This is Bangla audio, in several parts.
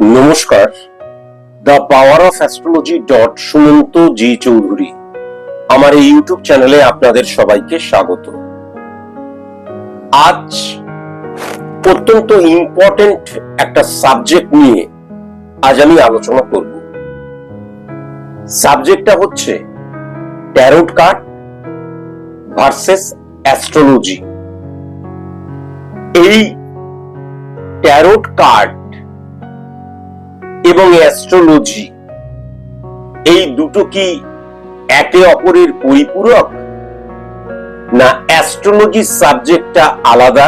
নমস্কার। The power of astrology dot Sumanta G Chowdhury. আমার এই ইউটিউব চ্যানেলে আপনাদের সবাইকে স্বাগত। আজ অত্যন্ত ইম্পর্টেন্ট একটা সাবজেক্ট নিয়ে আজ আমি আলোচনা করব। সাবজেক্টটা হচ্ছে ট্যারোট কার্ড ভার্সেস অ্যাস্ট্রোলজি এই ট্যারোট কার্ড এবং অ্যাস্ট্রোলজি এই দুটো কি একে অপরের পরিপূরক? না অ্যাস্ট্রোলজি সাবজেক্টটা আলাদা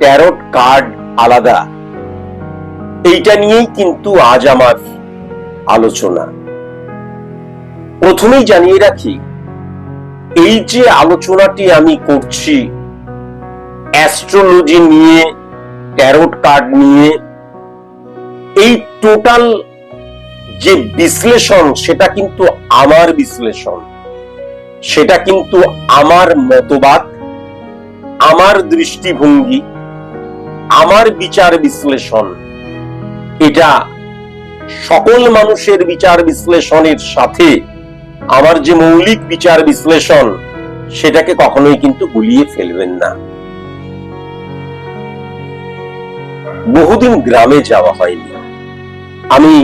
ট্যারোট কার্ড আলাদা। এইটা নিয়েই কিন্তু আজ আমার আলোচনা। প্রথমেই জানিয়ে রাখি, এই যে আলোচনাটি আমি করছি অ্যাস্ট্রোলজি নিয়ে ট্যারোট কার্ড নিয়ে এই টোটাল যে বিশ্লেষণ, সেটা কিন্তু আমার বিশ্লেষণ। সেটা কিন্তু আমার মতবাদ, আমার দৃষ্টিভঙ্গি, আমার বিচার বিশ্লেষণ। এটা সকল মানুষের বিচার বিশ্লেষণের সাথে আমার যে মৌলিক বিচার বিশ্লেষণ, সেটাকে কখনোই কিন্তু গুলিয়ে ফেলবেন না। বহুদিন গ্রামে যাওয়া হয়নি। আমি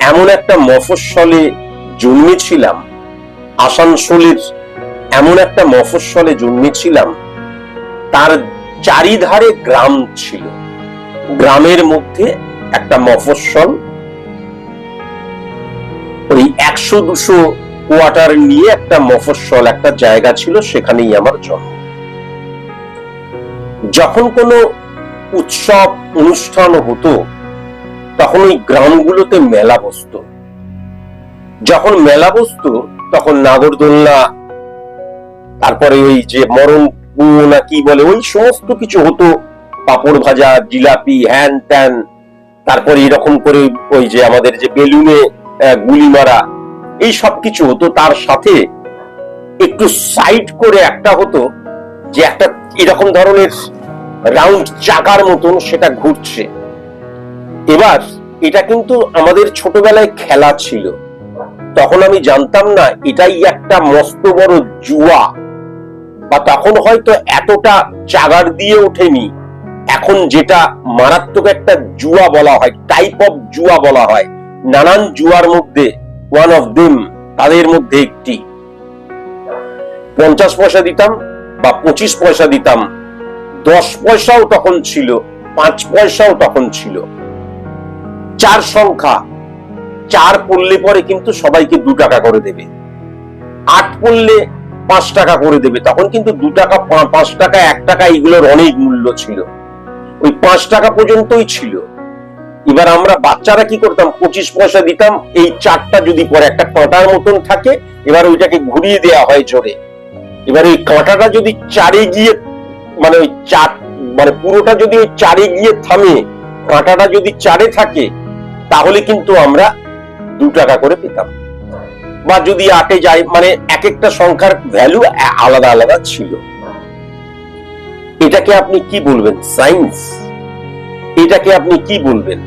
এমন একটা মফস্বলে জন্মেছিলাম, আসানসোলের এমন একটা মফস্বলে জন্মেছিলাম, তার চারিধারে গ্রাম ছিল। গ্রামের মধ্যে একটা মফস্বল, ওই একশো দুশো কোয়ার্টার নিয়ে একটা মফস্বল, একটা জায়গা ছিল, সেখানেই আমার জন্ম। যখন কোনো উৎসব, অনুষ্ঠান হতো তখন ওই গ্রামগুলোতে মেলা বসতো। যখন মেলা বসতো, তখন নাগরদোলনা, তারপরে ওই যে মরণ না কি বলে, ওই সমস্ত কিছু হতো। পাপড় ভাজা, জিলাপি, হ্যান ত্যান, তারপরে এরকম করে ওই যে আমাদের যে বেলুনে গুলি মারা, এই সব কিছু হতো। তার সাথে একটু সাইড করে একটা হতো, যে একটা এরকম ধরনের রাউন্ড চাকার মতন সেটা ঘুরছে। এবার এটা কিন্তু আমাদের ছোটবেলায় খেলা ছিল। তখন আমি জানতাম না এটাই একটা মস্ত বড় জুয়া। বা তখন হয়তো এতটা চাগার দিয়ে ওঠেনি। এখন যেটা মারাত্মক একটা জুয়া বলা হয় টাইপ অফ জুয়া বলা হয়। নানান জুয়ার মধ্যে ওয়ান অফ দিম তাদের মধ্যে একটি। পঞ্চাশ পয়সা দিতাম বা পঁচিশ পয়সা দিতাম। দশ পয়সাও তখন ছিল, পাঁচ পয়সাও তখন ছিল। চার সংখ্যা। চার পড়লে পরে কিন্তু সবাইকে দু টাকা করে দেবে। আট পড়লে পাঁচ টাকা করে দেবে। তখন কিন্তু দু টাকা পাঁচ টাকা, এক টাকা এগুলোর অনেক মূল্য ছিল। ওই পাঁচ টাকা পর্যন্তই ছিল। এবার আমরা বাচ্চারা কি করতাম? পঁচিশ পয়সা দিতাম, এই চারটা যদি পরে একটা কাঁটার মতন থাকে, এবার ওইটাকে ঘুরিয়ে দেওয়া হয় জোরে। এবার ওই কাঁটাটা যদি চারে গিয়ে মানে ওই চার মানে পুরোটা যদি ওই চারে গিয়ে থামে, কাঁটাটা যদি চারে থাকে তাহলে কিন্তু আমরা দু টাকা করে পেতাম। বা যদি আটে যায় মানে এক একটা সংখ্যার ভ্যালু আলাদা আলাদা ছিল। এটাকে আপনি কি বলবেন? সায়েন্স এটাকে আপনি কি বলবেন?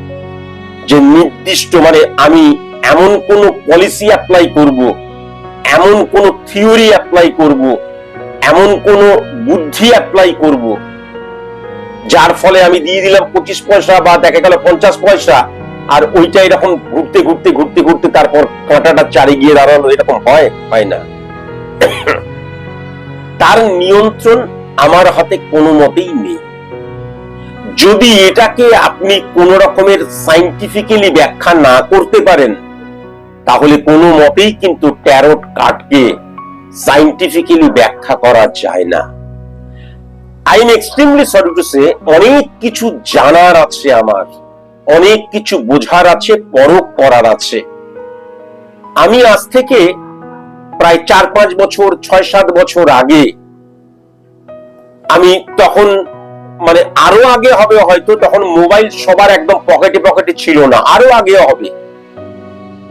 যে নির্দিষ্ট মানে আমি এমন কোন পলিসি অ্যাপ্লাই করব, এমন কোন থিওরি অ্যাপ্লাই করব, এমন কোন বুদ্ধি অ্যাপ্লাই করব, যার ফলে আমি দিয়ে দিলাম পঁচিশ পয়সা বা দেখা গেল পঞ্চাশ পয়সা। আর ওইটা এরকম ঘুরতে ঘুরতে ঘুরতে ঘুরতে তারপর কাঁটাটা চারে গিয়ে দাঁড়ানো এরকম হয়? হয় না। তার নিয়ন্ত্রণ আমার হাতে কোনো মতেই নেই। যদি এটাকে আপনি কোন রকমের সাইন্টিফিক্যালি ব্যাখ্যা না করতে পারেন, তাহলে কোনো মতেই কিন্তু ট্যারোট কার্ডকে সাইন্টিফিক্যালি ব্যাখ্যা করা যায় না। I am extremely sorry to say, অনেক কিছু জানার আছে আমার। অনেক কিছু বোঝার আছে পরখ করার আছে। আমি আজ থেকে প্রায় চার পাঁচ বছর, ছয় সাত বছর আগে আমি তখন মানে আরও আগে হবে হয়তো, তখন মোবাইল সবার একদম পকেটে পকেটে ছিল না, আরও আগে হবে।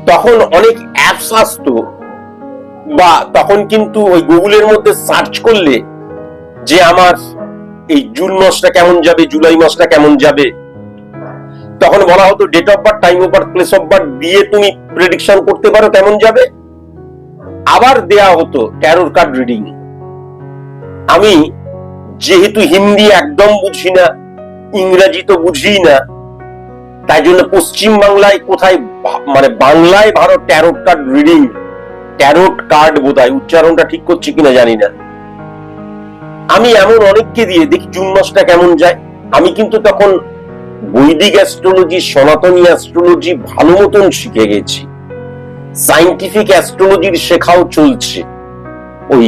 তখন অনেক অ্যাপস আসতো, বা তখন কিন্তু ওই গুগলের মধ্যে সার্চ করলে যে আমার এই জুন মাসটা কেমন যাবে, জুলাই মাসটা কেমন যাবে তখন বলা হতো date of birth time of birth place of birth দিয়ে তুমি প্রেডিকশন করতে পারো কেমন যাবে। আবার দেয়া হতো ট্যারোর কার্ড রিডিং আমি যেহেতু হিন্দি একদম বুঝি না, ইংরেজি তো বুঝি না, তাই জন্য পশ্চিম বাংলায় কোথায় মানে বাংলায় Bharat tarot card reading tarot card বোধহয় উচ্চারণটা ঠিক করছি কিনা জানি না। আমি এমন অনেককে দিয়ে দেখি জুন মাসটা কেমন যায়। আমি কিন্তু তখন বৈদিক অ্যাস্ট্রোলজি, সনাতনী অ্যাস্ট্রোলজি ভালো মতন শিখে গেছি। সাইন্টিফিক অ্যাস্ট্রোলজির শেখাও চলছে। ওই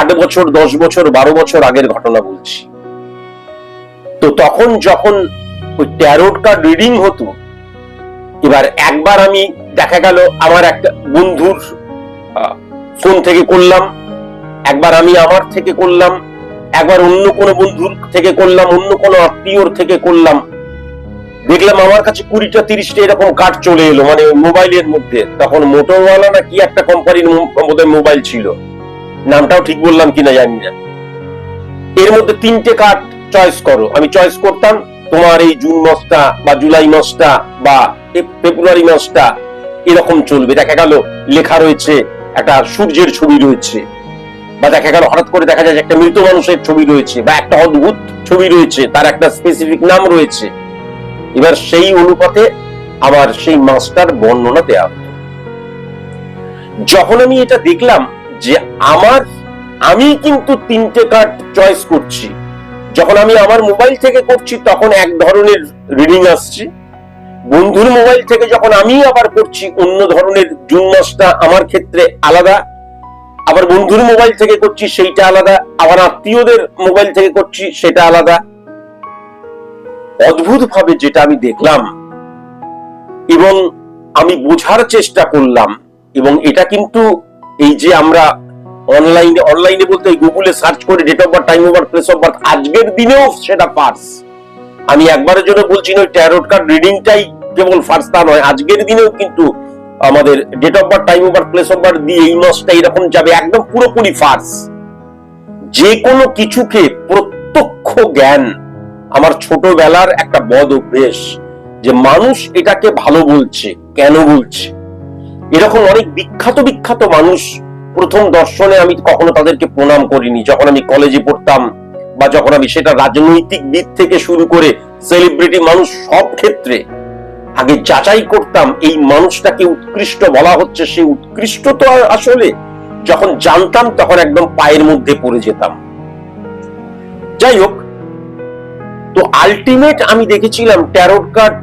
আট বছর, দশ বছর, বারো বছর আগের ঘটনা বলছি। তো তখন যখন ওই ট্যারোট কার্ড রিডিং হতো, এবার একবার আমি দেখা গেল আমার একটা বন্ধুর ফোন থেকে করলাম, একবার আমি আমার থেকে করলাম, একবার অন্য কোনো বন্ধুর থেকে করলাম, অন্য কোনো আত্মীয়র থেকে করলাম। দেখলাম আমার কাছে কুড়িটা, তিরিশটা এরকম কার্ড চলে এলো মানে মোবাইলের মধ্যে। তখন মোটরওয়ালা না কি একটা কোম্পানির মধ্যে মোবাইল ছিল। নামটাও ঠিক বললাম কিনা জানি না। এর মধ্যে তিনটে কার্ড চয়েস করো। আমি চয়েস করতাম তোমার এই জুন মাসটা বা জুলাই মাসটা বা ফেব্রুয়ারি মাসটা এরকম চলবে। দেখা গেল লেখা রয়েছে, একটা সূর্যের ছবি রয়েছে। বা দেখা গেল হঠাৎ করে দেখা যায় একটা মৃত মানুষের ছবি রয়েছে বা একটা অদ্ভুত ছবি রয়েছে, তার একটা স্পেসিফিক নাম রয়েছে। এবার সেই অনুপাতে আবার সেই মাসটার বর্ণনা দেওয়া হতো যখন আমি এটা দেখলাম যে আমার, আমি কিন্তু তিনটে কার্ড চয়েস করছি। যখন আমি আমার মোবাইল থেকে করছি, তখন এক ধরনের রিডিং আসছে। বন্ধুর মোবাইল থেকে যখন আমি আবার করছি, অন্য ধরনের জুন মাসটা আমার ক্ষেত্রে আলাদা। আবার বন্ধুর মোবাইল থেকে করছি, সেইটা আলাদা। আবার আত্মীয়দের মোবাইল থেকে করছি, সেটা আলাদা। অদ্ভুত ভাবে যেটা আমি দেখলাম এবং আমি বোঝার চেষ্টা করলাম এবং এটা কিন্তু এই যে আমরা অনলাইনে অনলাইনে বলতে গুগলে সার্চ করে date of birth time of birth place of birth আজকের দিনেও সেটা ফার্স আমি একবারের জন্য বলছি না ট্যারোট কার্ড রিডিংটাই কেবল ফার্স তা নয়, আজকের দিনেও কিন্তু আমাদের date of birth time of birth place of birth দিয়ে এই মাসটা এরকম যাবে, একদম পুরোপুরি ফার্স যে কোনো কিছুকে প্রত্যক্ষ জ্ঞান আমার ছোটবেলার একটা বদ অভ্যেস যে মানুষ এটাকে ভালো বলছে, কেন বলছে? এরকম অনেক বিখ্যাত বিখ্যাত মানুষ প্রথম দর্শনে আমি কখনো তাদেরকে প্রণাম করিনি। যখন আমি কলেজে পড়তাম বা যখন আমি সেটা রাজনৈতিক দিক থেকে শুরু করে সেলিব্রিটি মানুষ সব ক্ষেত্রে আগে যাচাই করতাম, এই মানুষটাকে উৎকৃষ্ট বলা হচ্ছে সেই উৎকৃষ্ট তো আসলে। যখন জানতাম, তখন একদম পায়ের মধ্যে পড়ে যেতাম। যাই হোক তো আলটিমেট আমি দেখেছিলাম ট্যারোট কার্ড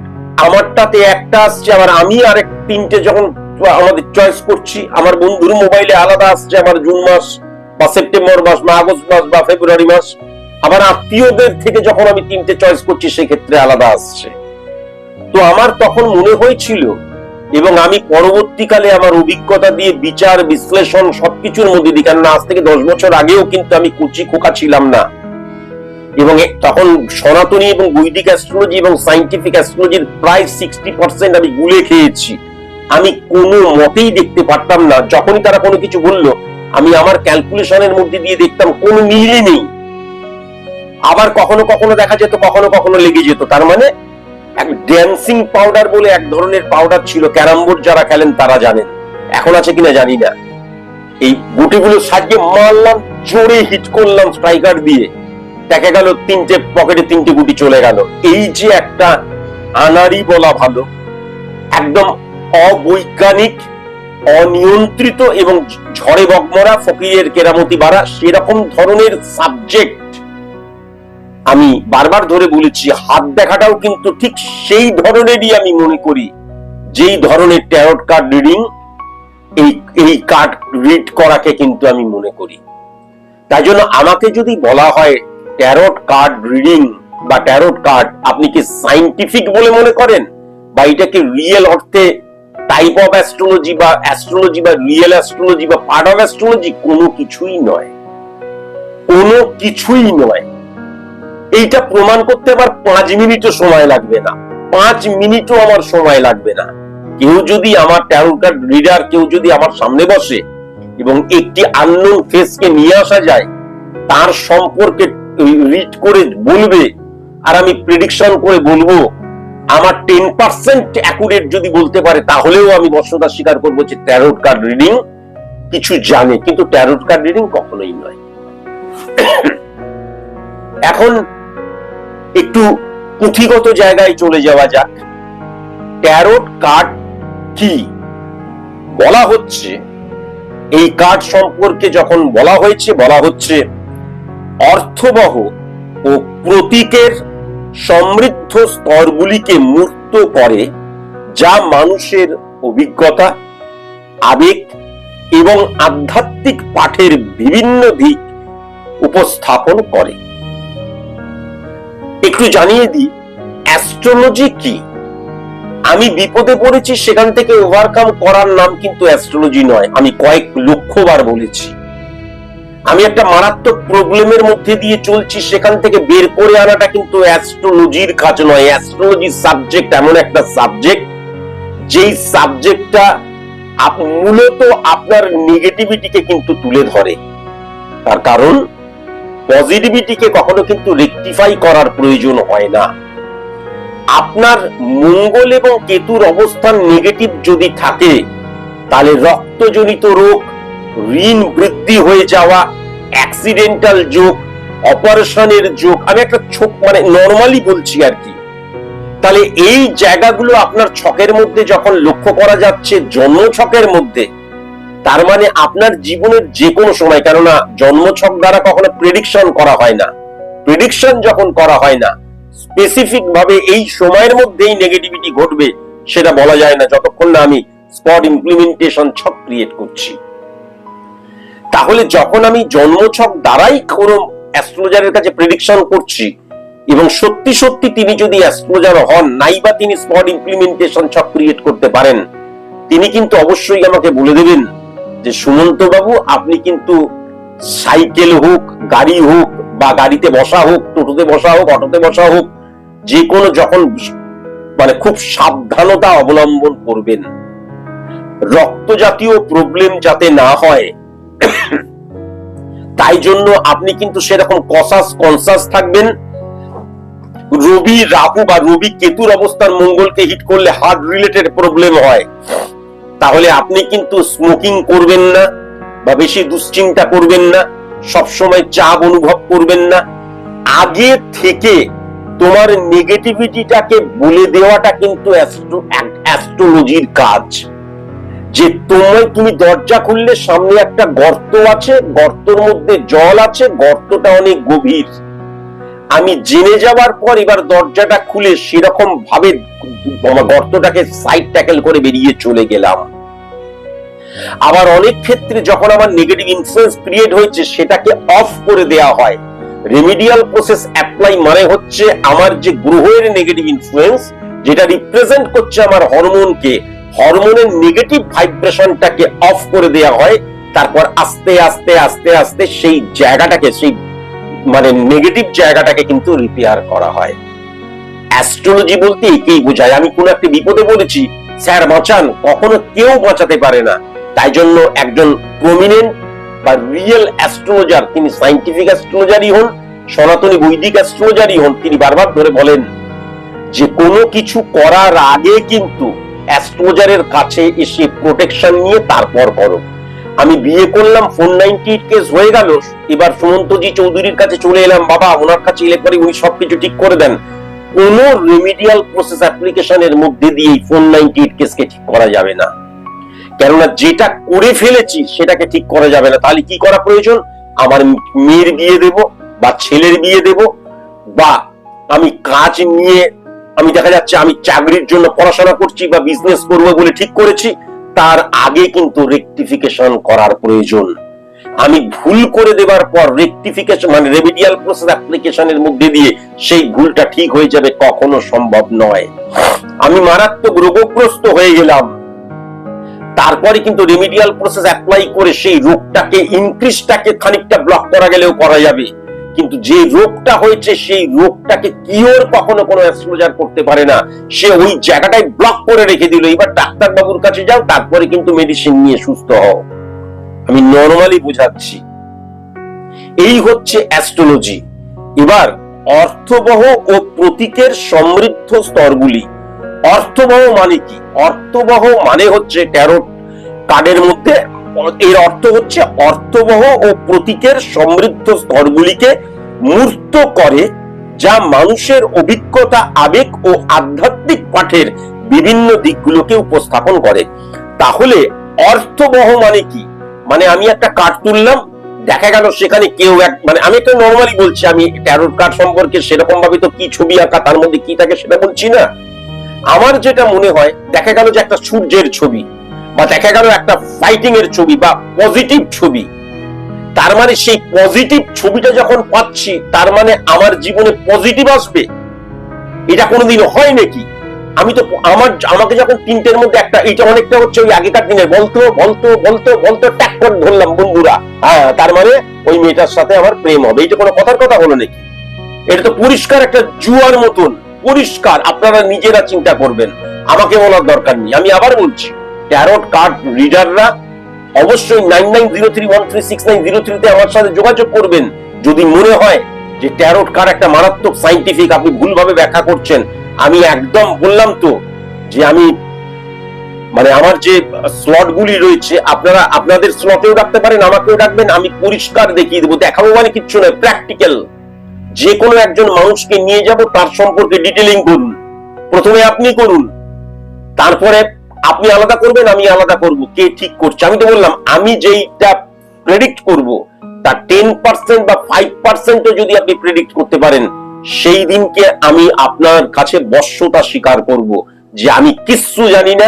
আমারটাতে একটা আসছে, আবার আমি আর এক তিনটে যখন আমাদের চয়েস করছি, আমার বন্ধুর মোবাইলে আলাদা আসছে আমার জুন মাস বা সেপ্টেম্বর মাস বা আগস্ট মাস বা ফেব্রুয়ারি মাস, আবার আত্মীয়দের থেকে যখন আমি তিনটে চয়েস করছি, সেক্ষেত্রে আলাদা আসছে। তো আমার তখন মনে হয়েছিল এবং আমি পরবর্তীকালে আমার অভিজ্ঞতা দিয়ে বিচার, বিশ্লেষণ সবকিছুর মধ্যে দিই কেননা আজ থেকে দশ বছর আগেও কিন্তু আমি কুচি খোকা ছিলাম না। এবং তখন সনাতনী এবং বৈদিক অ্যাস্ট্রোলজি এবং সাইন্টিফিক অ্যাস্ট্রোলজির প্রায় সিক্সটি পার্সেন্ট আমি গুলে খেয়েছি। আমি কোনো মতেই দেখতে পারতাম না। যখনই তারা কোনো কিছু বলল, আমি আমার ক্যালকুলেশনের মধ্যে দিয়ে দেখতাম কোনো মিলই নেই। আবার কখনো কখনো দেখা যেত, কখনো কখনো লেগে যেত। তার মানে এক ড্যান্সিং পাউডার বলে এক ধরনের পাউডার ছিল। ক্যারাম বোর্ড যারা খেলেন তারা জানেন। এখন আছে কিনা জানি না। এই গুটিগুলো সাজিয়ে মারলাম, জোরে হিট করলাম স্ট্রাইকার দিয়ে। দেখা গেল তিনটে পকেটে তিনটে গুটি চলে গেল। এই যে একটা আনারি বলা ভালো, একদম অবৈজ্ঞানিক, অনিয়ন্ত্রিত এবং ঝড়ে বগমরা ফকিরের কেরামতি বাড়া সেরকম ধরনের সাবজেক্ট আমি বারবার ধরে বলেছি, হাত দেখাটাও কিন্তু ঠিক সেই ধরনেরই আমি মনে করি, যেই ধরনের ট্যারট কার্ড রিডিং এই এই কার্ড রিড করাকে কিন্তু আমি মনে করি। তাই জন্য আমাকে যদি বলা হয় ট্যারট কার্ড রিডিং বা ট্যারট কার্ড আপনি কি সাইন্টিফিক বলে মনে করেন? বা এটাকে রিয়েল অর্থে টাইপ অফ অ্যাস্ট্রোলজি বা অ্যাস্ট্রোলজি বা রিয়েল অ্যাস্ট্রোলজি বা পার্ট অফ অ্যাস্ট্রোলজি কোনো কিছুই নয়। কোনো কিছুই নয়। এইটা প্রমাণ করতে আমার পাঁচ মিনিটও সময় লাগবে না। পাঁচ মিনিটও আমার সময় লাগবে না। কেউ যদি আমার ট্যারো কার্ড রিডার কেউ যদি আমার সামনে বসে এবং একটি আননোন ফেসকে নিয়ে আসা যায়, তার সম্পর্কে রিড করে বলবে আর আমি প্রেডিকশন করে বলব, আমার টেন পার্সেন্ট অ্যাকুরেট যদি বলতে পারে, তাহলেও আমি বর্ষতা স্বীকার করব যে ট্যারোট কার্ড রিডিং কিছু জানে। কিন্তু ট্যারোট কার্ড রিডিং কখনোই নয়। এখন একটু পুঁথিগত জায়গায় চলে যাওয়া যাক। ট্যারোট কার্ড কি? বলা হচ্ছে, এই কার্ড সম্পর্কে যখন বলা হয়েছে, বলা হচ্ছে অর্থবহ ও প্রতীকের সমৃদ্ধ স্তরগুলিকে মূর্ত করে যা মানুষের অভিজ্ঞতা, আবেগ এবং আধ্যাত্মিক পাঠের বিভিন্ন দিক উপস্থাপন করে। একটু জানিয়ে দিই, অ্যাস্ট্রোলজি কি? আমি বিপদে পড়েছি সেখান থেকে ওভারকাম করার নাম কিন্তু অ্যাস্ট্রোলজি নয়, আমি কয়েক লক্ষবার বলেছি। আমি একটা মারাত্মক প্রবলেমের মধ্যে দিয়ে চলছি, সেখান থেকে বের করে আনাটা কিন্তু অ্যাস্ট্রোলজির কাজ নয়। অ্যাস্ট্রোলজি সাবজেক্ট এমন একটা সাবজেক্ট যেই সাবজেক্টটা মূলত আপনার নেগেটিভিটিকে কিন্তু তুলে ধরে। তার কারণ পজিটিভিটিকে কখনো কিন্তু রেকটিফাই করার প্রয়োজন হয় না। আপনার মঙ্গল এবং কেতুর অবস্থান নেগেটিভ যদি থাকে, তাহলে রক্তজনিত রোগ ঋণ বৃদ্ধি হয়ে যাওয়া অ্যাক্সিডেন্টাল যোগ, অপারেশনের যোগ, আমি একটা ছোট মানে নর্মালি বলছি আর কি। তাহলে এই জায়গাগুলো আপনার ছকের মধ্যে যখন লক্ষ্য করা যাচ্ছে জন্ম ছকের মধ্যে, তার মানে আপনার জীবনের যে কোনো সময়, কেননা জন্ম ছক দ্বারা কখনো প্রেডিকশন করা হয় না। প্রেডিকশন যখন করা হয় না স্পেসিফিক ভাবে এই সময়ের মধ্যেই নেগেটিভিটি ঘটবে, সেটা বলা যায় না, যতক্ষণ না আমি স্পট ইমপ্লিমেন্টেশন ছক ক্রিয়েট করছি। তাহলে যখন আমি জন্মছক দ্বারাই কোনো অ্যাস্ট্রোলজারের কাছে প্রেডিকশন করছি, এবং সত্যি সত্যি তিনি যদি অ্যাস্ট্রোলজার হন নাই বা তিনি স্পট ইমপ্লিমেন্টেশন ছক ক্রিয়েট করতে পারেন, তিনি কিন্তু অবশ্যই আমাকে বলে দেবেন যে সুমন্ত বাবু আপনি কিন্তু সাইকেল হোক, গাড়ি হোক, বা গাড়িতে বসা হোক, টোটোতে বসা হোক, অটোতে বসা হোক, যে কোনো যখন মানে খুব সাবধানতা অবলম্বন করবেন। রক্ত জাতীয় প্রবলেম যাতে না হয় তাই জন্য আপনি কিন্তু সেরকম কসাস, কনসাস থাকবেন। রবি রাহু বা রবি কেতুর অবস্থান মঙ্গলকে হিট করলে হার্ট রিলেটেড প্রবলেম হয়। তাহলে আপনি কিন্তু স্মোকিং করবেন না বা বেশি দুশ্চিন্তা করবেন না, সবসময় চাপ অনুভব করবেন না। আগে থেকে তোমার নেগেটিভিটিটাকে বলে দেওয়াটা কিন্তু অ্যাস্ট্রোলজির কাজ। যে তোমায় তুমি দরজা খুললে সামনে একটা গর্ত আছে, গর্তর মধ্যে জল আছে, গর্তটা অনেক গভীর। আমি জেনে যাওয়ার পর এবার দরজাটা খুলে সেরকম ভাবে গর্তটাকে সাইড ট্যাকেল করে বেরিয়ে চলে গেলাম। আবার অনেক ক্ষেত্রে যখন আমার নেগেটিভ ইনফ্লুয়েন্স ক্রিয়েট হয়েছে, সেটাকে অফ করে দেয়া হয়। রেমিডিয়াল প্রসেস অ্যাপ্লাই মানে হচ্ছে আমার যে গ্রহের নেগেটিভ ইনফ্লুয়েন্স যেটা রিপ্রেজেন্ট করছে আমার হরমোনকে হরমোনের নেগেটিভ ভাইব্রেশনটাকে অফ করে দেয়া হয়, তারপর আস্তে আস্তে আস্তে আস্তে সেই জায়গাটাকে, সেই মানে নেগেটিভ জায়গাটাকে কিন্তু রিপেয়ার করা হয়। অ্যাস্ট্রোলজি বলতে একেই বোঝায়। আমি কোন একটা বিপদে বলেছি স্যার বাঁচান, কখনো কেউ বাঁচাতে পারে না। তাই জন্য একজন প্রমিনেন্ট বা রিয়েল অ্যাস্ট্রোলজার তিনি সাইন্টিফিক অ্যাস্ট্রোলজারই হন, সনাতনী বৈদিক অ্যাস্ট্রোলজারই হন, তিনি বারবার ধরে বলেন যে কোনো কিছু করার আগে কিন্তু অ্যাস্ট্রোলজারের কাছে এসে প্রোটেকশন নিয়ে তারপর করো। আমি বিয়ে করলাম ফোর নাইনটি কেস হয়ে গেল। এবার সুমন্তজি চৌধুরীর কাছে চলে এলাম, বাবা, ওনার কাছে এলে পরে উনি সবকিছু ঠিক করে দেন। কোন রেমিডিয়াল প্রসেস অ্যাপ্লিকেশনের মধ্যে দিয়ে ফোর নাইনটি এইট কেসকে ঠিক করা যাবে না। কেননা যেটা করে ফেলেছি, সেটাকে ঠিক করা যাবে না। তাহলে কি করা প্রয়োজন? আমার মেয়ের বিয়ে দেব বা ছেলের বিয়ে দেব বা আমি কাজ নিয়ে আমি দেখা যাচ্ছে আমি চাকরির জন্য পড়াশোনা করছি বা বিজনেস করব বলে ঠিক করেছি, তার আগে কিন্তু রেকটিফিকেশন করার প্রয়োজন। আমি ভুল করে দেবার পর রেকটিফিকেশন মানে রেমিডিয়াল প্রসেস অ্যাপ্লিকেশনের মধ্যে দিয়ে সেই ভুলটা ঠিক হয়ে যাবে কখনো সম্ভব নয়। আমি মারাত্মক রোগগ্রস্ত হয়ে গেলাম। তারপরে কিন্তু রেমিডিয়াল প্রসেস অ্যাপ্লাই করে সেই রোগটাকে ইনক্রিজটাকে খানিকটা ব্লক করা গেলেও করা যাবে। কিন্তু যে রোগটা হয়েছে, সেই রোগটাকে কিওর কখনো কোনো অ্যাস্ট্রোলজার করতে পারে না। সে ওই জায়গাটায় ব্লক করে রেখে দিল। এবার ডাক্তার বাবুর কাছে যাও, তারপরে কিন্তু মেডিসিন নিয়ে সুস্থ হও। আমি নর্মালি বুঝাচ্ছি। এই হচ্ছে অ্যাস্ট্রোলজি এবার অর্থবহ ও প্রতীকের সমৃদ্ধ স্তরগুলি। অর্থবহ মানে কি? অর্থবহ মানে হচ্ছে ট্যারোট কার্ডের মধ্যে এর অর্থ হচ্ছে অর্থবহ ও প্রতীকের সমৃদ্ধ স্তরগুলিকে মূর্ত করে, যা মানুষের অভিজ্ঞতা, আবেগ ও আধ্যাত্মিক পাঠের বিভিন্ন দিকগুলোকে উপস্থাপন করে। তাহলে অর্থবহ মানে কি? মানে আমি একটা কার্ড তুললাম, দেখা গেল সেখানে কেউ এক মানে আমি তো নর্মালি বলছি, আমি ট্যারোট কার্ড সম্পর্কে সেরকম ভাবে তো কি ছবি আঁকা, তার মধ্যে কি থাকে সেটা বলছি না। আমার যেটা মনে হয়, দেখা গেল যে একটা সূর্যের ছবি। বা দেখা গেল একটা ফাইটিং এর ছবি বা পজিটিভ ছবি। তার মানে সেই পজিটিভ ছবিটা যখন পাচ্ছি, তার মানে আমার জীবনে পজিটিভ আসবে। এটা কোনোদিন হয় নাকি? আমি তো আমার, আমাকে যখন তিনটের মধ্যে একটা, এটা অনেকটা হচ্ছে ওই আগেকার দিনের বলতো বলতো বলতো বলতো, ট্যাক করে ধরলাম বন্ধুরা। হ্যাঁ তার মানে ওই মেয়েটার সাথে আমার প্রেম হবে। এটা কোনো কথার কথা হলো নাকি? এটা তো পরিষ্কার একটা জুয়ার মতন। পরিষ্কার। আপনারা নিজেরা চিন্তা করবেন। আমাকে বলার দরকার নেই। আমি আবার বলছি ট্যারোট কার্ড রিডাররা অবশ্যই nine nine zero three one three six nine আমার সাথে যোগাযোগ করবেন। যদি মনে হয় যে ট্যারোট কার্ড একটা মারাত্মক সাইন্টিফিক আপনি ভুলভাবে ব্যাখ্যা করছেন, আমি একদম বললাম তো যে আমি মানে আমার যে স্লট গুলি রয়েছে, আপনারা, আপনাদের স্লটেও রাখতে পারেন, আমাকেও রাখবেন আমি পরিষ্কার দেখিয়ে দেবো। দেখাবো মানে কিচ্ছু নয় প্র্যাকটিক্যাল যে কোনো একজন মানুষকে নিয়ে যাব, তার সম্পর্কে ডিটেলিং করুন। প্রথমে আপনি করুন, তারপরে আপনি আলাদা করবেন, আমি আলাদা করব। কে ঠিক করছে? আমি তো বললাম, আমি যেইটা প্রেডিক্ট করব তার টেন পার্সেন্ট বা ফাইভ পার্সেন্টও যদি আপনি প্রেডিক্ট করতে পারেন, সেই দিনকে আমি আপনার কাছে বশ্যতা স্বীকার করব যে আমি কিচ্ছু জানি না।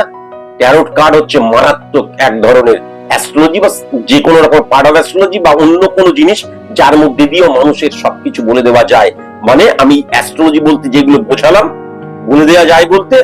ট্যারোট কার্ড হচ্ছে মারাত্মক এক ধরনের অ্যাস্ট্রোলজি বা যে কোনো রকম পার্ট অ্যাস্ট্রোলজি বা অন্য কোনো জিনিস যার মধ্যে দিয়েও মানুষের সবকিছু বলে দেওয়া যায়। মানে আমি অ্যাস্ট্রোলজি বলতে যেগুলো বোঝালাম, বলে দেওয়া যায় বলতে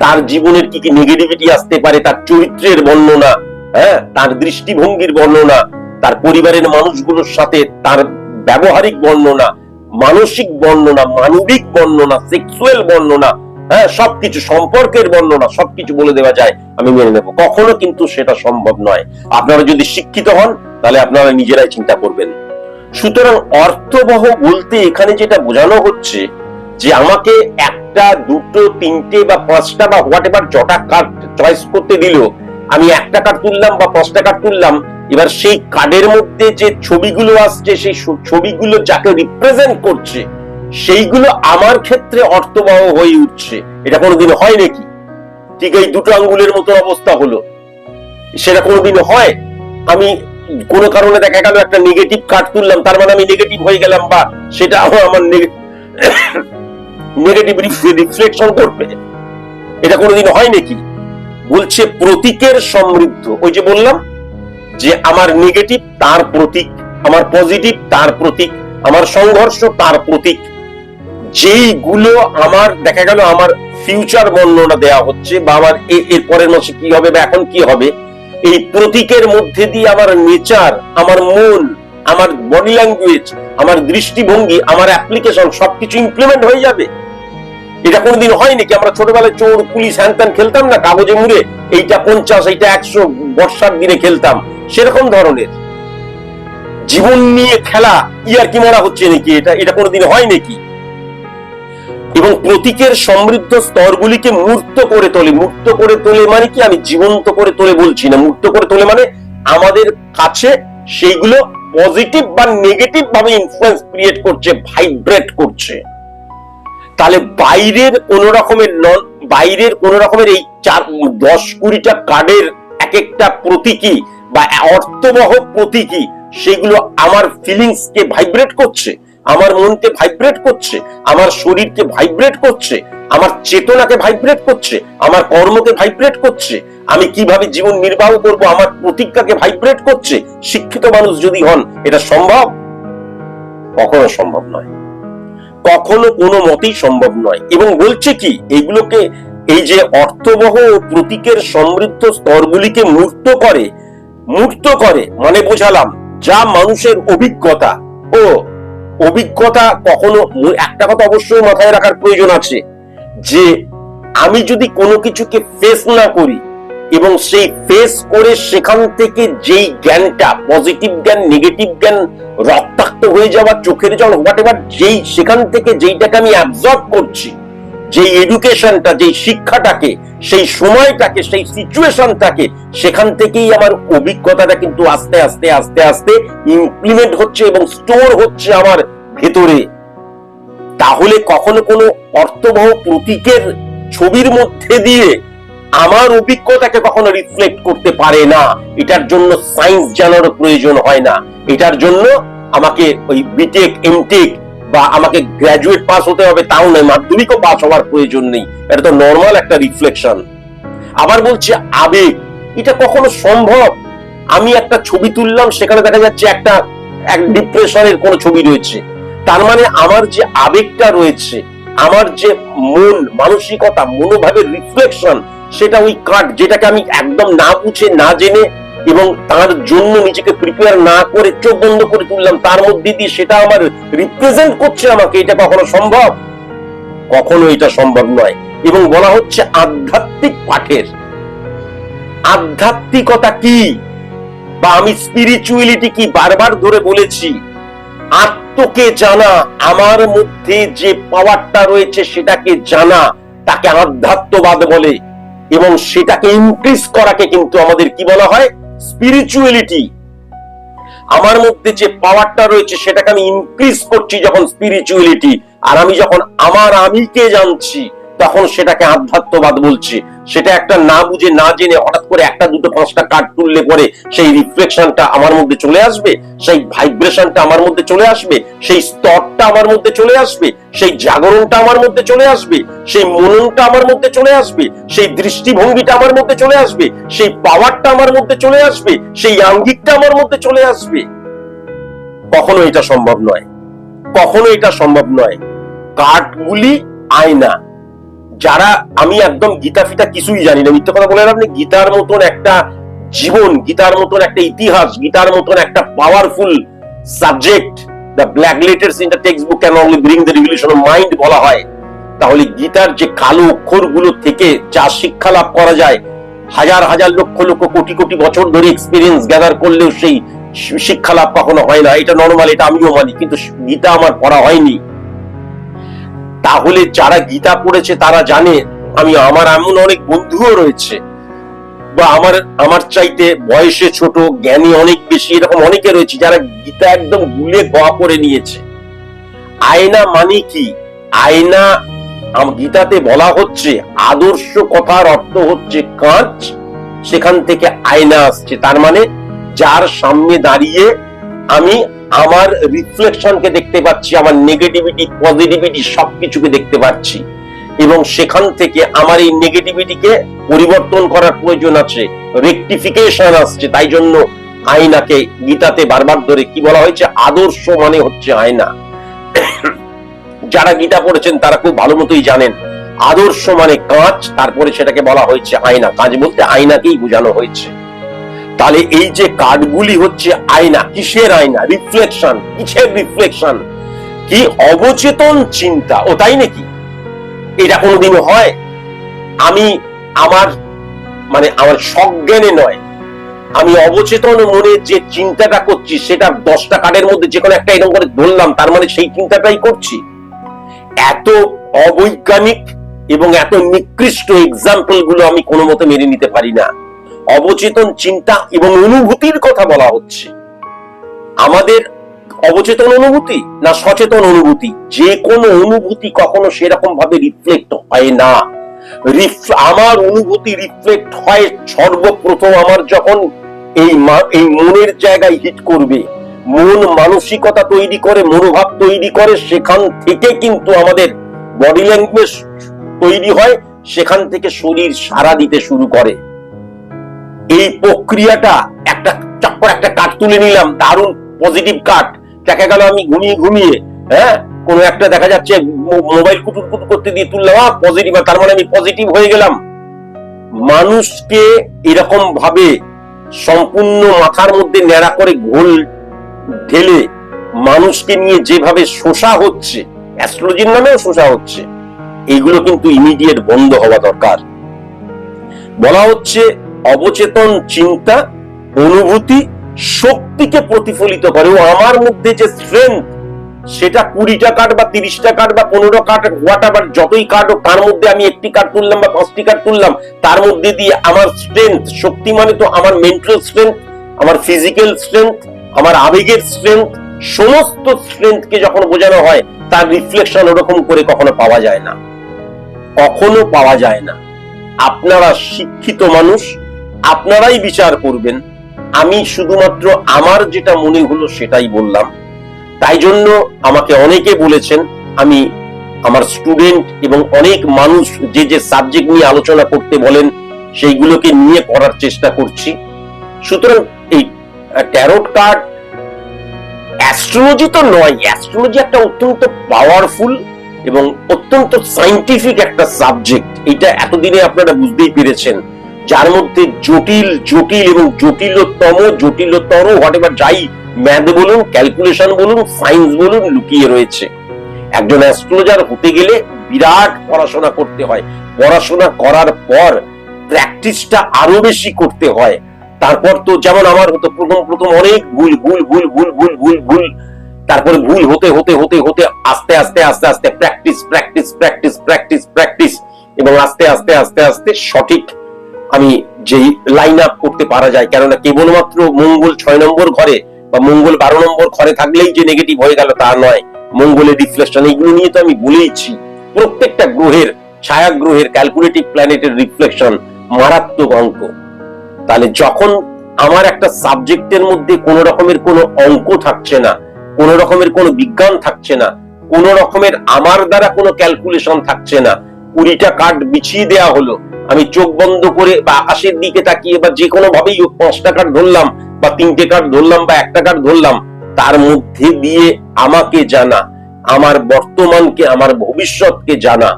তার জীবনের কি কি নেগেটিভিটি আসতে পারে, তার চরিত্রের বর্ণনা হ্যাঁ তার দৃষ্টিভঙ্গির বর্ণনা, তার পরিবারের মানুষগুলোর সাথে তার ব্যবহারিক বর্ণনা, মানসিক বর্ণনা, মানবিক বর্ণনা সেক্সুয়াল বর্ণনা হ্যাঁ সবকিছু সম্পর্কের বর্ণনা, সবকিছু বলে দেওয়া যায়, আমি মেনে নেব। কখনো কিন্তু সেটা সম্ভব নয়। আপনারা যদি শিক্ষিত হন, তাহলে আপনারা নিজেরাই চিন্তা করবেন। সুতরাং অর্থবহ বলতে এখানে যেটা বোঝানো হচ্ছে যে আমাকে একটা, দুটো, তিনটে বা পাঁচটা বা হোয়াট এভার জটা কার্ড চয়েস করতে দিল, আমি একটা কার্ড তুললাম বা পাঁচটা কার্ড তুললাম, এবার সেই কার্ডের মধ্যে যে ছবিগুলো আসছে, সেই ছবিগুলো যাকে রিপ্রেজেন্ট করছে, সেইগুলো আমার ক্ষেত্রে অর্থবহ হয়ে উঠছে। এটা কোনোদিন হয় নাকি? ঠিক এই দুটো আঙ্গুলের মতো অবস্থা হলো। সেটা কোনোদিন হয়? আমি কোনো কারণে দেখা গেল একটা নেগেটিভ কার্ড তুললাম, তার মানে আমি নেগেটিভ হয়ে গেলাম বা সেটা আমার আমার নেগেটিভ রিফ্লেকশন করবে এটা কোনোদিন হয় নাকি বলছে প্রতীকের সমৃদ্ধ। ওই যে বললাম যে আমার নেগেটিভ তার প্রতীক। আমার পজিটিভ তার প্রতীক। আমার সংঘর্ষ, তার প্রতীক। যেইগুলো আমার, দেখা গেল আমার ফিউচার বর্ণনা দেওয়া হচ্ছে বা আমার এর পরের মাসে কি হবে বা এখন কি হবে, এই প্রতীকের মধ্যে দিয়ে আমার নেচার আমার মন, আমার বডি ল্যাঙ্গুয়েজ আমার দৃষ্টিভঙ্গি, আমার অ্যাপ্লিকেশন সবকিছু ইমপ্লিমেন্ট হয়ে যাবে। এটা কোনোদিন হয় নাকি আমরা ছোটবেলায় চোর, পুলিশ হ্যান খেলতাম না? কাগজে মুড়ে এইটা পঞ্চাশ, এইটা একশো বর্ষার দিনে খেলতাম। সেরকম ধরনের। জীবন নিয়ে খেলা ইয়ার কি মারা হচ্ছে নাকি? এটা এটা কোনোদিন হয় নাকি এবং প্রতীকের সমৃদ্ধ স্তরগুলিকে মূর্ত করে তোলে। মূর্ত করে তোলে মানে কি? আমি জীবন্ত করে তোলে বলছি না। মূর্ত করে তোলে মানে আমাদের কাছে সেইগুলো পজিটিভ বা নেগেটিভ ভাবে ইনফ্লুয়েন্স ক্রিয়েট করছে ভাইব্রেট করছে। তাহলে বাইরের কোন রকমের বাইরের কোন রকমের এই চার, দশ কুড়িটা কার্ডের এক একটা প্রতীকী বা অর্থবহ প্রতীকী, সেগুলো আমার ফিলিংস কে ভাইব্রেট করছে, আমার মনকে ভাইব্রেট করছে, আমার শরীরকে ভাইব্রেট করছে, আমার চেতনাকে ভাইব্রেট করছে, আমার কর্মকে ভাইব্রেট করছে, আমি কীভাবে জীবন নির্বাহ করব, আমার প্রতিজ্ঞাকে ভাইব্রেট করছে, শিক্ষিত মানুষ যদি হন, এটা সম্ভব? কখনো সম্ভব নয়। কখনো কোনো মতেই সম্ভব নয়। এবং বলছে কি, এগুলোকে, এই যে অর্থবহ ও প্রতীকের সমৃদ্ধ স্তরগুলিকে মূর্ত করে মূর্ত করে মানে বোঝালাম, যা মানুষের অভিজ্ঞতা। ও, অভিজ্ঞতা কখনো, একটা কথা অবশ্যই মাথায় রাখার প্রয়োজন আছে, যে আমি যদি কোনো কিছুকে ফেস না করি এবং সেই ফেস করে সেখান থেকে যেই জ্ঞানটা পজিটিভ জ্ঞান নেগেটিভ জ্ঞান রক্তাক্ত হয়ে যাওয়া চোখের জল হোয়াট এভার যেই সেখান থেকে যেইটাকে আমি অ্যাবজর্ব করছি যে এডুকেশনটা যে শিক্ষাটাকে, সেই সময়টাকে, সেই সিচুয়েশনটাকে সেখান থেকেই আমার অভিজ্ঞতাটা কিন্তু আস্তে আস্তে আস্তে আস্তে ইমপ্লিমেন্ট হচ্ছে এবং স্টোর হচ্ছে আমার ভেতরে। তাহলে কখনো কোনো অর্থবহ প্রতীকের ছবির মধ্যে দিয়ে আমার অভিজ্ঞতাকে কখনো রিফ্লেক্ট করতে পারে না। এটার জন্য সায়েন্স জানার প্রয়োজন হয় না। এটার জন্য আমাকে ওই বিটেক এমটেক বা আমাকে গ্রাজুয়েট পাস হতে হবে, তাও নয়, মাধ্যমিকও পাস হওয়ার প্রয়োজন নেই। এটা তো নর্মাল একটা রিফ্লেকশন আবার বলছে, আবেগ, এটা কখনো সম্ভব? আমি একটা ছবি তুললাম, সেখানে দেখা যাচ্ছে একটা, এক ডিপ্রেশনের কোনো ছবি রয়েছে। তার মানে আমার যে আবেগটা রয়েছে, আমার যে মন, মানসিকতা, মনোভাবের রিফ্লেকশন সেটা ওই কার্ড যেটাকে আমি একদম না বুঝে, না জেনে এবং তার জন্য নিজেকে প্রিপেয়ার না করে চোখ বন্ধ করে তুললাম, তার মধ্যে দিয়ে সেটা আমার রিপ্রেজেন্ট করছে আমাকে, এটা কখনো সম্ভব? কখনো এটা সম্ভব নয়। এবং বলা হচ্ছে আধ্যাত্মিক পাঠের। আধ্যাত্মিকতা কি? বা আমি স্পিরিচুয়ালিটি কি বারবার ধরে বলেছি? আত্মকে জানা, আমার মধ্যে যে পাওয়ারটা রয়েছে সেটাকে জানা, তাকে আধ্যাত্মবাদ বলে। এবং সেটাকে ইনক্রিজ করাকে কিন্তু আমাদের কি বলা হয়? স্পিরিচুয়ালিটি আমার মধ্যে যে পাওয়ারটা রয়েছে, সেটাকে আমি ইনক্রিজ করছি যখন স্পিরিচুয়ালিটি আর আমি যখন আমার আমিকে জানছি তখন সেটাকে আধ্যাত্মবাদ বলছি। সেটা একটা না বুঝে, না জেনে হঠাৎ করে একটা, দুটো, পাঁচটা কার্ড তুললে পরে সেই রিফ্লেকশনটা আমার মধ্যে চলে আসবে, সেই ভাইব্রেশনটা আমার মধ্যে চলে আসবে, সেই স্তরটা আমার মধ্যে চলে আসবে, সেই জাগরণটা আমার মধ্যে চলে আসবে, সেই মননটা আমার মধ্যে চলে আসবে, সেই দৃষ্টিভঙ্গিটা আমার মধ্যে চলে আসবে, সেই পাওয়ারটা আমার মধ্যে চলে আসবে, সেই আঙ্গিকটা আমার মধ্যে চলে আসবে। কখনো এটা সম্ভব নয়। কখনো এটা সম্ভব নয়। কাঠগুলি আয়না। যারা আমি একদম গীতা ফিতা কিছুই জানি না। মিথ্যে কথা বলে আপনি গীতার মতন একটা জীবন, গীতার মতন একটা ইতিহাস, গীতার মতন একটা powerful subject the black letters in the text book can only bring the revolution of mind বলা হয়। তাহলে গীতার যে কালো অক্ষরগুলো থেকে যা শিক্ষা লাভ করা যায়, হাজার হাজার লক্ষ লক্ষ কোটি কোটি বছর ধরে এক্সপিরিয়েন্স গ্যাদার করলেও সেই শিক্ষা লাভ কখনো হয় না। এটা নর্মাল এটা আমিও মানি, কিন্তু গীতা আমার পড়া হয়নি। তাহলে যারা গীতা পড়েছে তারা জানে আমি আমার এমন অনেক বন্ধুও রয়েছে। বা আমার আমার চাইতে বয়সে ছোট, জ্ঞানী অনেক বেশি, এরকম অনেকে রয়েছে যারা গীতা একদম গুলে গা করে নিয়েছে। আয়না মানে কি? আয়না গীতাতে বলা হচ্ছে আদর্শ কথার অর্থ হচ্ছে কাঁচ, সেখান থেকে আয়না আসছে। তার মানে যার সামনে দাঁড়িয়ে আমি আমার রিফ্লেকশনকে দেখতে পাচ্ছি, আমার নেগেটিভিটি পজিটিভিটি সবকিছুকে দেখতে পাচ্ছি। এবং সেখান থেকে আমার এই নেগেটিভিটিকে পরিবর্তন করার প্রয়োজন আছে রেকটিফিকেশন আসছে, তাই জন্য আয়নাকে গীতাতে বারবার ধরে কি বলা হয়েছে? আদর্শ মানে হচ্ছে আয়না। যারা গীতা পড়েছেন, তারা খুব ভালো মতোই জানেন, আদর্শ মানে কাঁচ, তারপরে সেটাকে বলা হয়েছে আয়না। কাঁচ বলতে আয়নাকেই বোঝানো হয়েছে। তাহলে এই যে কার্ডগুলি হচ্ছে আয়না, কিসের আয়না? রিফ্লেকশন কিসের রিফ্লেকশন কি অবচেতন চিন্তা? ও তাই নাকি? এটা কোনোদিনও হয়? আমি আমার মানে আমার সজ্ঞানে নয়। আমি অবচেতন মনে যে চিন্তাটা করছি, সেটা দশটা কার্ডের মধ্যে যে কোনো একটা এরকম করে ধরলাম, তার মানে সেই চিন্তাটাই করছি। এত অবৈজ্ঞানিক এবং এত নিকৃষ্ট এক্সাম্পলগুলো আমি কোনো মতে মেনে নিতে পারি না। অবচেতন চিন্তা এবং অনুভূতির কথা বলা হচ্ছে। আমাদের অবচেতন অনুভূতি না সচেতন অনুভূতি? যে কোনো অনুভূতি কখনো সেরকম ভাবে রিফ্লেক্ট হয় না। আমার অনুভূতি রিফ্লেক্ট হয় সর্বপ্রথম আমার যখন এই এই মনের জায়গায় হিট করবে। মন মানসিকতা তৈরি করে, মনোভাব তৈরি করে, সেখান থেকে কিন্তু আমাদের বডি ল্যাঙ্গুয়েজ তৈরি হয়, সেখান থেকে শরীর সারা দিতে শুরু করে। এই প্রক্রিয়াটা একটা চক্কর, একটা কাঠ তুলে নিলাম, দারুণ পজিটিভ কাঠ। দেখা গেল আমি ঘুমিয়ে ঘুমিয়ে হ্যাঁ? কোন একটা দেখা যাচ্ছে মোবাইল কুটুর কুটুর করতে দিয়ে তুললাম পজিটিভ তার মানে আমি পজিটিভ হয়ে গেলাম। মানুষকে এরকম ভাবে সম্পূর্ণ মাথার মধ্যে ন্যাড়া করে ঘোল ঢেলে মানুষকে নিয়ে যেভাবে শোষা হচ্ছে অ্যাস্ট্রোলজির নামেও শোষা হচ্ছে এগুলো কিন্তু ইমিডিয়েট বন্ধ হওয়া দরকার। বলা হচ্ছে অবচেতন চিন্তা, অনুভূতি শক্তিকে প্রতিফলিত করে। ও আমার মধ্যে যে স্ট্রেংথ সেটা কুড়িটা কার্ড বা তিরিশটা কার্ড বা পনেরো কার্ড হোয়াট এভার যতই কার্ড হোক, তার মধ্যে আমি একটি কার্ড তুললাম বা পাঁচটি কার্ড তুললাম, তার মধ্যে দিয়ে আমার স্ট্রেংথ শক্তি মানে তো আমার মেন্টাল স্ট্রেংথ আমার ফিজিক্যাল স্ট্রেংথ আমার আবেগের স্ট্রেংথ সমস্ত স্ট্রেংথকে যখন বোঝানো হয়, তার রিফ্লেকশন ওরকম করে কখনো পাওয়া যায় না। কখনো পাওয়া যায় না। আপনারা শিক্ষিত মানুষ আপনারাই বিচার করবেন। আমি শুধুমাত্র আমার যেটা মনে হলো সেটাই বললাম। তাই জন্য আমাকে অনেকে বলেছেন, আমি আমার স্টুডেন্ট এবং অনেক মানুষ যে যে সাবজেক্ট নিয়ে আলোচনা করতে বলেন, সেইগুলোকে নিয়ে পড়ার চেষ্টা করছি। সুতরাং এই ট্যারোট কার্ড অ্যাস্ট্রোলজি তো নয় অ্যাস্ট্রোলজি একটা অত্যন্ত পাওয়ারফুল এবং অত্যন্ত সাইন্টিফিক একটা সাবজেক্ট এটা এতদিনে আপনারা বুঝতেই পেরেছেন। যার মধ্যে জটিল জটিল এবং জটিলতম, জটিলতর হোয়াট এভার যাই ম্যাথ বলুন ক্যালকুলেশন বলুন সায়েন্স বলুন, লুকিয়ে রয়েছে। একজন অ্যাস্ট্রোলজার হতে গেলে বিরাট পড়াশোনা করতে হয়। পড়াশোনা করার পর প্র্যাকটিসটা আরও বেশি করতে হয়। তারপর তো যেমন আমার হতো, প্রথম প্রথম অনেক ভুল ভুল ভুল ভুল ভুল ভুল ভুল। তারপরে ভুল হতে হতে হতে হতে আস্তে আস্তে আস্তে আস্তে practice practice practice practice practice এবং আস্তে আস্তে আস্তে আস্তে সঠিক আমি যেই লাইন আপ করতে পারা যায়, কেননা কেবলমাত্র মঙ্গল ছয় নম্বর ঘরে বা মঙ্গল বারো নম্বর ঘরে থাকলেই যে নেগেটিভ হয়ে গেল তা নয়। মঙ্গলের রিফ্লেকশন এইগুলো নিয়ে তো আমি বলেইছি। প্রত্যেকটা গ্রহের ছায়া গ্রহের ক্যালকুলেটিভ প্ল্যানেটের রিফ্লেকশন মারাত্মক অঙ্ক। তাহলে যখন আমার একটা সাবজেক্টের মধ্যে কোন রকমের কোনো অঙ্ক থাকছে না, কোন রকমের কোনো বিজ্ঞান থাকছে না, কোন রকমের আমার দ্বারা কোনো ক্যালকুলেশন থাকছে না কুড়িটা কার্ড বিছিয়ে দেয়া হলো। আমি চোখ বন্ধ করে বা আকাশের দিকে তাকিয়ে বা যে কোনো ভাবেই পাঁচটা কার্ড ধরলাম বা তিনটে কার্ড ধরলাম বা একটা কার্ড ধরলাম, তার মধ্যে দিয়ে আমাকে জানা, আমার বর্তমানকে, আমার ভবিষ্যৎকে জানা।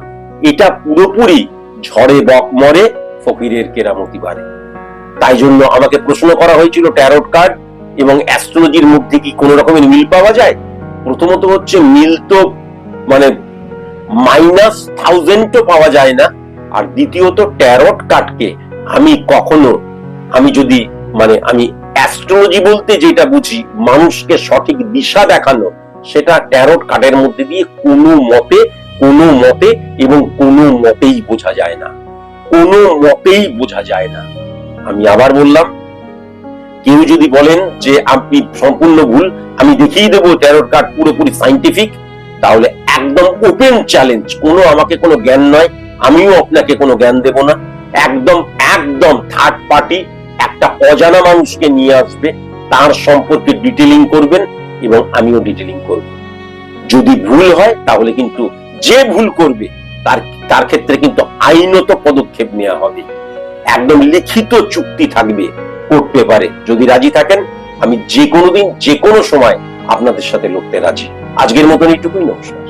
এটা পুরোপুরি ঝড়ে বক মরে ফকিরের কেরামতি বাড়ে। তাই জন্য আমাকে প্রশ্ন করা হয়েছিল ট্যারোট কার্ড এবং অ্যাস্ট্রোলজির মধ্যে কি কোনো রকমের মিল পাওয়া যায়? প্রথমত হচ্ছে মিল তো মানে মাইনাস থাউজেন্ডও পাওয়া যায় না। আর দ্বিতীয়ত, ট্যারোট কার্ডকে আমি কখনো, আমি যদি মানে আমি অ্যাস্ট্রোলজি বলতে যেটা বুঝি, মানুষকে সঠিক দিশা দেখানো, সেটা ট্যারোট কার্ডের মধ্যে দিয়ে কোনো মতে কোনো মতে এবং কোনো মতেই বোঝা যায় না। কোনো মতেই বোঝা যায় না। আমি আবার বললাম, কেউ যদি বলেন যে আপনি সম্পূর্ণ ভুল, আমি দেখিয়ে দেবো ট্যারোট কার্ড পুরোপুরি সাইন্টিফিক তাহলে একদম ওপেন চ্যালেঞ্জ কোনো আমাকে কোনো জ্ঞান নয়, আমিও আপনাকে কোনো জ্ঞান দেব না। একদম একদম থার্ড পার্টি একটা অজানা মানুষকে নিয়ে আসবে, তার সম্পর্কে ডিটেলিং করবেন এবং আমিও ডিটেলিং করব। যদি ভুল হয়, তাহলে কিন্তু যে ভুল করবে, তার তার ক্ষেত্রে কিন্তু আইনত পদক্ষেপ নেওয়া হবে। একদম লিখিত চুক্তি থাকবে কোর্ট পেপারে যদি রাজি থাকেন, আমি যে কোনো দিন যে কোনো সময় আপনাদের সাথে লড়তে রাজি। আজকের মতন এইটুকুই, নমস্কার।